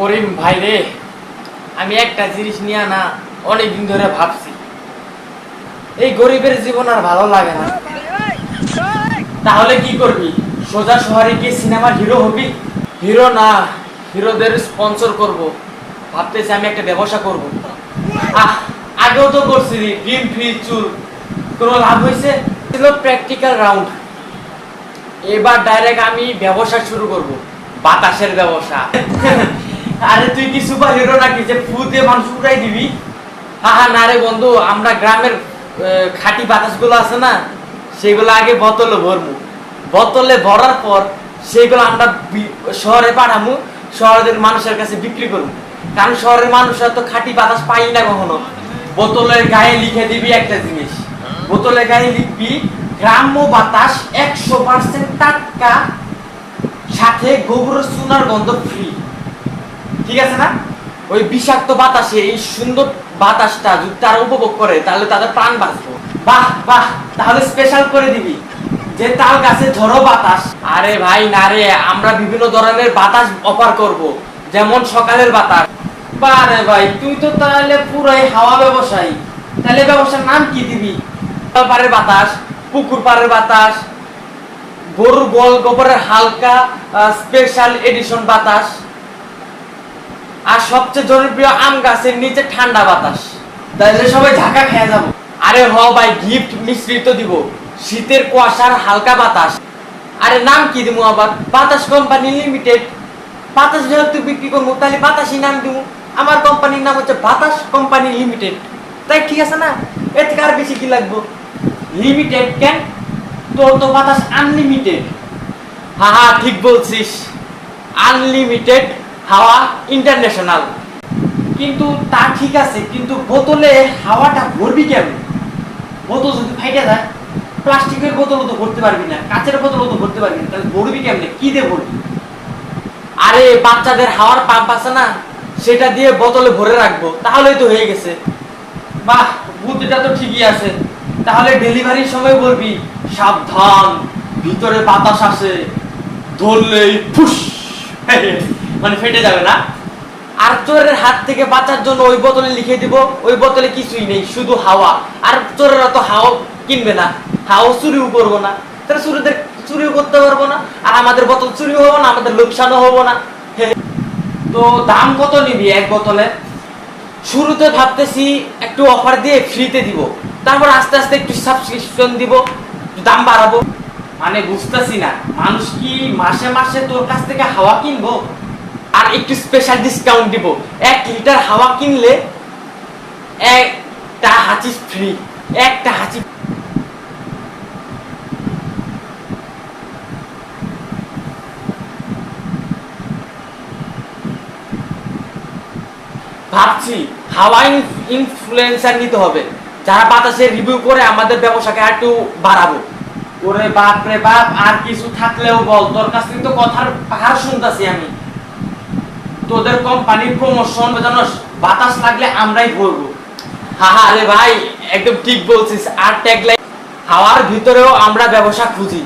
করিম, ভাই রে, আমি একটা জিনিস নিয়ে না অনেকদিন ধরে ভাবছি। এই গরিবের জীবন আর ভালো লাগে না। তাহলে কি করবি? সোজা শহরে গিয়ে সিনেমার হিরো হবি? হিরো না, হিরোদের স্পন্সর করব। ভাবতেছি আমি একটা ব্যবসা করব। আহ, আগেও তো করছি ড্রিম ফ্রি চুল। কোনো লাভ হয়েছে? ছিল প্র্যাকটিক্যাল রাউন্ড এবার ডাইরেক্ট আমি ব্যবসা শুরু করব, বাতাসের ব্যবসা। আরে তুই কি সুপার হিরো নাকি? যে ফু দিয়ে মানুষ উড়াই দিবি? হা হা, না রে বন্ধু, আমরা গ্রামের খাঁটি বাতাসগুলো আছে না সেগুলো আগে বোতলে ভরবো বোতলে ভরার পর সেগুলো আমরা শহরে পাঠামু, শহরের মানুষের কাছে বিক্রি করব কারণ শহরের মানুষরা তো খাঁটি বাতাস পাই না কখনো। বোতলের গায়ে লিখে দিবি একটা জিনিস। বোতলের গায়ে লিখবি, গ্রাম্য বাতাস একশো পার্সেন্ট টাটকা, সাথে গোবর সোনার গন্ধ ফ্রি ঠিক আছে না? ওই বিষাক্ত বাতাসে এই সুন্দর বাতাসটা যদি তারা উপভোগ করে, তাহলে তাদের প্রাণ বাঁচবে। বাহ বাহ, তাহলে স্পেশাল করে দিবি। যে তাল গাছে ঝড়ো বাতাস, আরে ভাই না রে, আমরা বিভিন্ন ধরনের বাতাস অফার করব। যেমন সকালের বাতাস। বারে ভাই, তুই তো তাহলে পুরাই হাওয়া ব্যবসায়ী। তাহলে ব্যবসার নাম কি দিবি? পাড়ের বাতাস, পুকুর পাড়ের বাতাস, গরুর গোল গোবরের হালকা স্পেশাল এডিশন বাতাস। আর সবচেয়ে জনপ্রিয় আম গাছের নিচে ঠান্ডা বাতাস। তাহলে সবাই ঝাঁকা খেয়ে যাব। আরে হ ভাই গিফট মিশ্রিত দিব। শীতের কুয়াশার হালকা বাতাস। আরে নাম কি দিব আবার? বাতাস কোম্পানি লিমিটেড। বাতাস যেহেতু বিক্রি করব তাহলে বাতাসই নাম দিব আমার কোম্পানির নাম হচ্ছে বাতাস কোম্পানি লিমিটেড। তাই ঠিক আছে না? এর থেকে আর বেশি কি লাগবো? লিমিটেড কেন? তোর তো বাতাস আনলিমিটেড হ্যাঁ হ্যাঁ ঠিক বলছিস। আনলিমিটেড হাওয়া ইন্টারন্যাশনাল কিন্তু তা ঠিক আছে, কিন্তু বোতলে হাওয়াটা ভরবি কেমন? বোতল যদি ফাইটে যায়, প্লাস্টিকের বোতলও তো ভরতে পারবি না, কাঁচের বোতলও তো ভরতে পারবি না, তাহলে ভরবি কেমনে? কি দিয়ে ভরবি? আরে, বাচ্চাদের হাওয়ার পাম্প আছে না, সেটা দিয়ে বোতলে ভরে রাখব, তাহলেই তো হয়ে গেছে। বাহ, বুদ্ধিটা তো ঠিকই আছে। তাহলে ডেলিভারির সময় বলবি, সাবধান, ভিতরে বাতাস আসে, ধরলেই ফুস মানে ফেটে যাবে না। আর চোরের হাত থেকে বাঁচার জন্য ওই বোতলে লিখে দিব, ওই বোতলে কিছুই নেই, শুধু হাওয়া। আর চোরেরা তো হাওয়া কিনবে না, হাওয়া চুরিও করব না। তাহলে চুরিদের চুরিও করতে পারব না, আর আমাদের বোতল চুরি হব না, আমাদের লোকসানও হব না। তো দাম কত নিবি এক বোতলে? শুরুতে ভাবতেছি একটু অফার দিয়ে ফ্রিতে দিব, তারপর আস্তে আস্তে একটু সাবস্ক্রিপশন দিব দাম বাড়াবো। মানে বুঝতেছি না, মানুষ কি মাসে মাসে তোর কাছ থেকে হাওয়া কিনবো? একটু স্পেশাল ডিসকাউন্ট দিব। এক লিটার হাওয়া কিনলে একটা হাঁচি ফ্রি একটা হাঁচি ভাবছি হাওয়া ইনফ্লুয়েন্সার নিতে হবে। যারা বাতাসে রিভিউ করে আমাদের ব্যবসাকে একটু বাড়াবো। ওরে বাপ রে বাপ, আর কিছু থাকলেও বল, তোর কাছ থেকে তো কথার পাহাড় শুনতেছি আমি। তোদের কোম্পানির প্রমোশন জানোস বাতাস লাগলে আমরাই ভরবো। হা হা আরে ভাই, একদম ঠিক বলছিস। আর ট্যাগলাইন হাওয়ার ভিতরেও আমরা ব্যবসা খুঁজি।